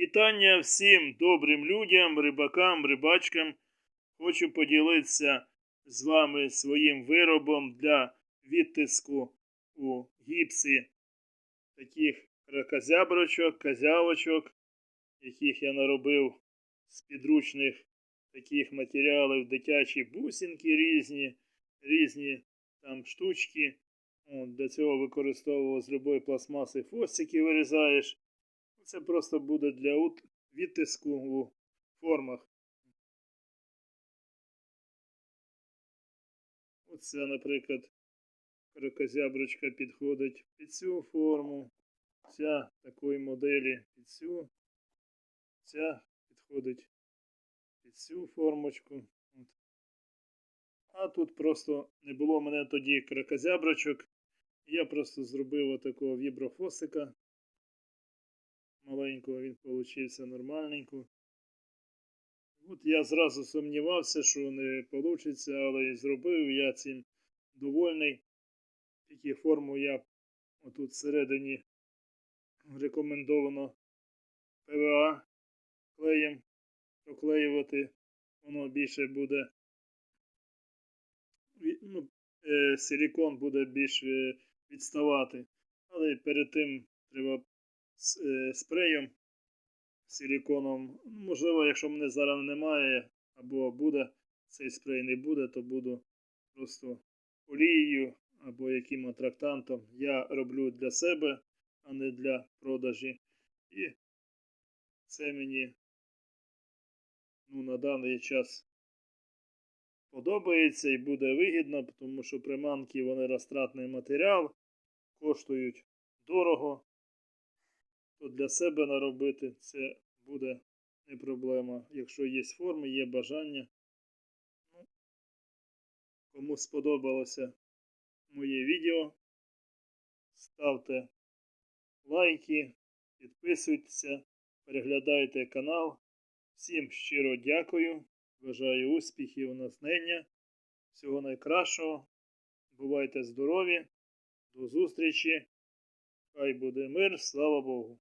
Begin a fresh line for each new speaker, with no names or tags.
Вітання всім добрим людям, рибакам, рибачкам. Хочу поділитися з вами своїм виробом для відтиску у гіпсі таких кракозяброчок, козявочок, яких я наробив з підручних таких матеріалів, дитячі бусинки різні, різні там штучки. От, для цього використовував з любої пластмаси фосики вирізаєш. Це просто буде для відтиску у формах. Оце, наприклад, крокозяброчка підходить під цю форму. Ця такої моделі під цю. Ця підходить під цю формочку. От. А тут просто не було в мене тоді крокозяброчок. Я просто зробив отакого віброфосика маленького він получився нормальненько. От я зразу сумнівався, що не вийде, але і зробив я цим довольний. Тільки форму я отут всередині рекомендовано ПВА клеєм проклеювати. Воно більше буде. Ну, е, силікон буде більш е, відставати. Але перед тим треба з е, спреєм силіконом. Можливо, якщо мене зараз немає або буде, цей спрей не буде, то буду просто олією або яким атрактантом. Я роблю для себе, а не для продажі. І це мені ну, на даний час подобається і буде вигідно, тому що приманки вони розтратний матеріал, коштують дорого то для себе наробити це буде не проблема. Якщо є форми, є бажання. Ну, кому сподобалося моє відео, ставте лайки, підписуйтеся, переглядайте канал. Всім щиро дякую. Бажаю успіхів, натхнення. Всього найкращого. Бувайте здорові. До зустрічі. Хай буде мир, слава Богу.